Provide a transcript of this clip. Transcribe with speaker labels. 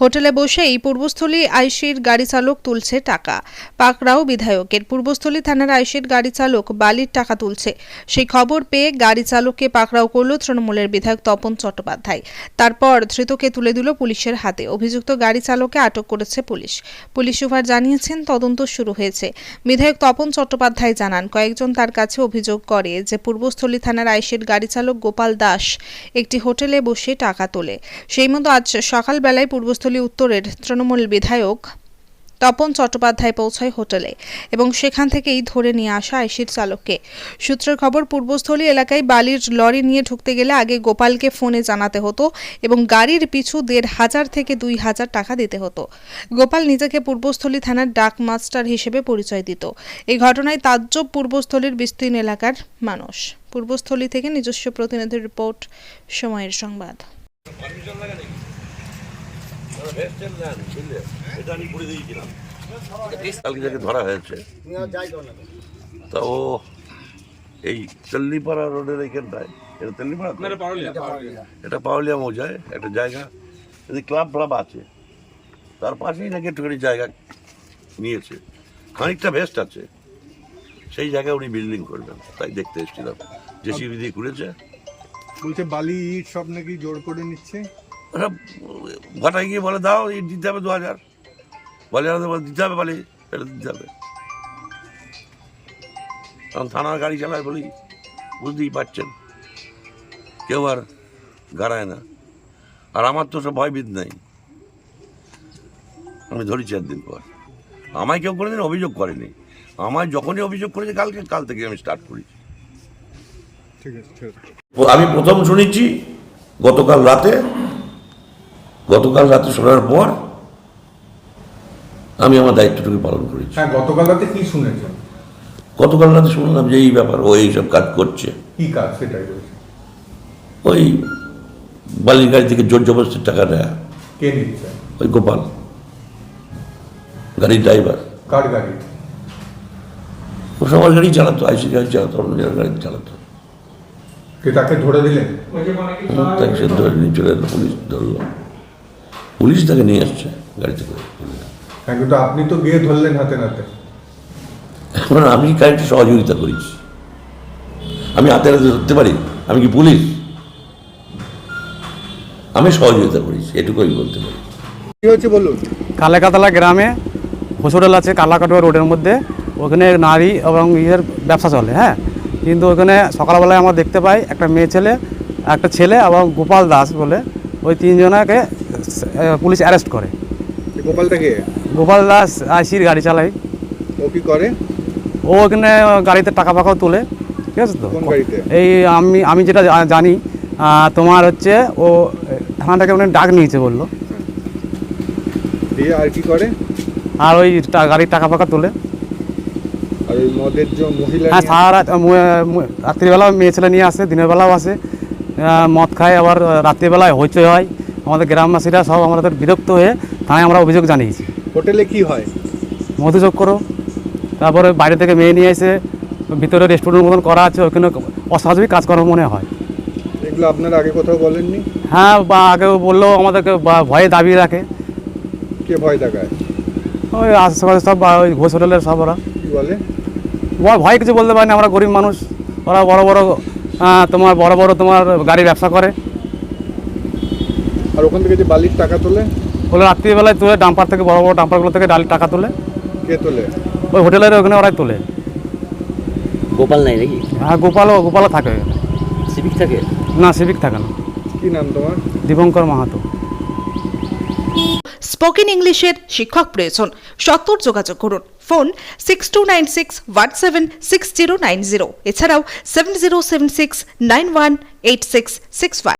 Speaker 1: হোটেলে বসেই পূর্বস্থলী আইসির গাড়ি চালক তুলছে টাকা। পাকরাও বিধায়কের পূর্বস্থলী থানার আইসির গাড়ি চালক বালির টাকা তুলছে। সেই খবর পেয়ে গাড়ি চালককে পাকড়াও করল তৃণমূলের বিধায়ক তপন চট্টোপাধ্যায়। তারপর ধৃতকে তুলে দিল পুলিশের হাতে। অভিযুক্ত গাড়ি চালককে আটক করেছে পুলিশ। পুলিশ সুপার জানিয়েছেন, তদন্ত শুরু হয়েছে। বিধায়ক তপন চট্টোপাধ্যায় জানান, কয়েকজন তার কাছে অভিযোগ করে যে পূর্বস্থলী থানার আইসির গাড়ি চালক গোপাল দাস একটি হোটেলে বসে টাকা তোলে। সেই মতো আজ সকালবেলায় পূর্বস্থলী উত্তরের তৃণমূল বিধায়ক তপন চট্টোপাধ্যায় পৌঁছায় হোটেলে এবং সেখান থেকেই ধরে নিয়ে আসা আইসির চালককে। সূত্রের খবর, পূর্বস্থলী এলাকায় বালির লরি নিয়ে ঢুকতে গেলে আগে গোপালকে ফোনে জানাতে হতো এবং গাড়ির পিছু দেড় হাজার থেকে দুই হাজার টাকা দিতে হতো। গোপাল নিজেকে পূর্বস্থলী থানার ডাক মাস্টার হিসেবে পরিচয় দিত। এই ঘটনায় তাজ্জব পূর্বস্থলীর বিস্তীর্ণ এলাকার মানুষ। পূর্বস্থলী থেকে নিজস্ব প্রতিনিধির রিপোর্ট, সময়ের সংবাদ।
Speaker 2: ধরা হয়েছে তা ও এই রোডের এটা? এটা মৌজায় একটা জায়গা ক্লাব ক্লাব আছে তার পাশেই নাকি একটুখানি জায়গা নিয়েছে খানিকটা ভেস্ট আছে সেই জায়গায় উনি বিল্ডিং করবেন তাই দেখতে এসেছিলাম জেসিবি দিয়ে ঘুরেছে
Speaker 3: বলছে বালি ইট সব নাকি জোর করে নিচ্ছে
Speaker 2: ঘটায় গিয়ে বলে দাও এই দিতে হবে দু হাজার। বলে আমাদের বলে দিতে হবে বলে এটা দিতে হবে। কারণ থানার গাড়ি চালায় বলি বুঝতেই পারছেন কেউ আর গাড়ায় না। আর আমার তো সব ভয়বিদ নাই। আমি ধরি চার দিন পর। আমায় কেউ কোনোদিন অভিযোগ করেনি। আমায় যখনই অভিযোগ করেছে কালকে কাল থেকে আমি স্টার্ট করেছি।
Speaker 3: ঠিক আছে।
Speaker 2: আমি প্রথম শুনেছি গতকাল রাতে। গতকাল রাতে শোনার পর আমি আমার দায়িত্বটুকু পালন করেছি।
Speaker 3: হ্যাঁ গতকাল রাতে কি শুনেছেন?
Speaker 2: গতকাল রাতে শুনলাম যে এই ব্যাপার ও এইসব কাজ করছে।
Speaker 3: কি কাজ সেটাই বলছি?
Speaker 2: ওই বালির গাড়ি থেকে জোর জবরদস্তির টাকা নেয়।
Speaker 3: কে নিচ্ছে?
Speaker 2: ওই গোপাল। গাড়ির ড্রাইভার।
Speaker 3: কার গাড়ি?
Speaker 2: ও সবার গাড়ি চালাতো আইসি গাড়ি চালাতো অন্য জনের গাড়ি চালাতো।
Speaker 3: কে তাকে ধরে দিলেন?
Speaker 2: তাকে সে ধরে নিয়ে চলে এলো পুলিশ ধরলো। পুলিশ তাকে নিয়ে আসছে গাড়িতে করে।
Speaker 3: কিন্তু আপনি তো গিয়ে ধরলেন হাতে নাতে।
Speaker 2: এখন আমি গাড়িটা সহযোগিতা করেছি? আমি হাতে হাতে ধরতে পারি? আমি কি পুলিশ? আমি সহযোগিতা করেছি এটুকুই বলতে পারি।
Speaker 3: কি হয়েছে বলুন?
Speaker 4: কালেকাতলা গ্রামে হসপিটাল আছে কালাকাটুয়া রোডের মধ্যে। ওখানে নারী এবং ইয়ের ব্যবসা চলে হ্যাঁ? কিন্তু ওখানে সকালবেলায় আমরা দেখতে পাই একটা মেয়ে ছেলে একটা ছেলে এবং গোপাল দাস বলে। ওই তিনজনাকে পুলিশ অ্যারেস্ট করে। গোপাল দাস আইসির গাড়ি চালায়।
Speaker 3: ও কি করে?
Speaker 4: ও ওখানে গাড়িতে টাকা ফাঁকাও তোলে। ঠিক আছে তো? এই আমি আমি যেটা জানি তোমার হচ্ছে ও থানাটাকে ওখানে ডাক নিয়েছে বলল।
Speaker 3: দিয়ে আর কি করে?
Speaker 4: আর ওই গাড়ির টাকা ফাঁকা তোলে।
Speaker 3: আর ওই মদের যে মহিলা
Speaker 4: হ্যাঁ সারা রাত মু- মু- রাত্রিবেলাও মেয়ে ছেলে নিয়ে আসে দিনের বেলাও আসে। মদ খায় আবার রাত্রিবেলায় হইচই হয়। আমাদের গ্রামবাসীরা সব আমাদের বিরক্ত হয়ে থানায় আমরা অভিযোগ জানিয়েছি।
Speaker 3: হোটেলে কি হয়?
Speaker 4: মধুযোগ করো তারপরে বাইরে থেকে মেয়ে নিয়ে এসে ভিতরে রেস্টুরেন্ট মতন করা আছে ওখানে অস্বাভাবিক কাজকর্ম মনে হয়।
Speaker 3: এগুলো আপনারা আগে কোথাও বলেননি?
Speaker 4: হ্যাঁ বা আগেও বললেও আমাদেরকে ভয়ে দাবি রাখে।
Speaker 3: কে ভয় দেখায়?
Speaker 4: ওই আশেপাশে সব ওই ঘোষ হোটেলের সব ওরা।
Speaker 3: বলে?
Speaker 4: ভয় কিছু বলতে পারি না আমরা গরিব মানুষ। ওরা বড় বড় তোমার বড় বড় তোমার গাড়ি ব্যবসা করে।
Speaker 3: আর ওখান থেকে যে বালির টাকা তোলে?
Speaker 4: ওগুলো রাত্রিবেলায় তুলে ডাম্পার থেকে বড় বড় ডাম্পারগুলো থেকে ডাল টাকা তোলে।
Speaker 3: কে তোলে?
Speaker 4: ওই হোটেলের ওখানে ওরাই তোলে।
Speaker 5: গোপাল নাই নাকি?
Speaker 4: হ্যাঁ গোপালও গোপালও থাকে
Speaker 5: সিভিক থাকে?
Speaker 4: না সিভিক থাকে না।
Speaker 3: কি নাম তোমার?
Speaker 4: দীপঙ্কর মাহাতো।
Speaker 1: স্পোকেন ইংলিশের শিক্ষক প্রয়োজন। সত্তর যোগাযোগ করুন। Phone six two nine six one seven six zero nine zero এছাড়াও seven zero seven six nine one eight six six five